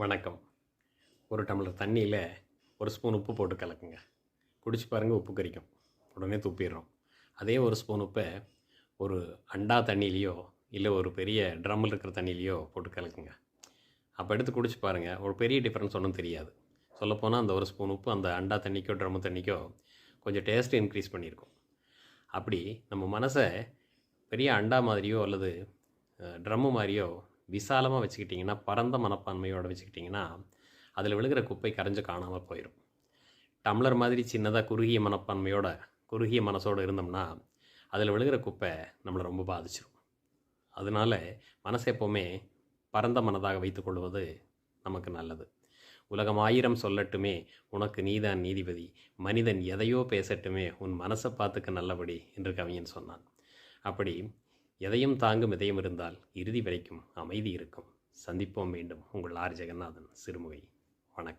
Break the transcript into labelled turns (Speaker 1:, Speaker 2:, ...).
Speaker 1: வணக்கம். ஒரு டம்ளர் தண்ணியில் ஒரு ஸ்பூன் உப்பு போட்டு கலக்குங்க. குடிச்சு பாருங்கள் உப்பு கரிக்கும். உடனே துப்பிடுறோம். அதே ஒரு ஸ்பூன் உப்பை ஒரு அண்டா தண்ணியிலையோ இல்லை ஒரு பெரிய ட்ரம்மில் இருக்கிற தண்ணியிலையோ போட்டு கலக்குங்க. அப்போ எடுத்து குடிச்சு பாருங்கள் ஒரு பெரிய டிஃப்ரென்ஸ் ஒன்றும் தெரியாது. சொல்லப்போனால் அந்த ஒரு ஸ்பூன் உப்பு அந்த அண்டா தண்ணிக்கோ ட்ரம்மு தண்ணிக்கோ கொஞ்சம் டேஸ்ட் இன்க்ரீஸ் பண்ணியிருக்கும் அப்படி நம்ம மனசை பெரிய அண்டா மாதிரியோ அல்லது ட்ரம்மு மாதிரியோ விசாலமாக வச்சுக்கிட்டிங்கன்னா பரந்த மனப்பான்மையோடு வச்சுக்கிட்டிங்கன்னா அதில் விழுகிற குப்பை கரைஞ்சு காணாமல் போயிடும் டம்ளர் மாதிரி சின்னதாக குறுகிய மனப்பான்மையோட குறுகிய மனசோடு இருந்தோம்னா அதில் விழுகிற குப்பை நம்மளை ரொம்ப பாதிச்சிடும் அதனால் மனசை எப்போவுமே பரந்த மனதாக வைத்துக்கொள்வது நமக்கு நல்லது. உலகம் ஆயிரம் சொல்லட்டுமே உனக்கு நீதான் நீதிபதி. மனிதன் எதையோ பேசட்டுமே உன் மனசை பார்த்துக்க நல்லபடி என்று கவிஞன் சொன்னான். அப்படி எதையும் தாங்கும் இதயம் இருந்தால் இறுதி வரைக்கும் அமைதி இருக்கும். சந்திப்போம் மீண்டும். உங்கள் ஆர். ஜெகநாதன் சிறுமுகை.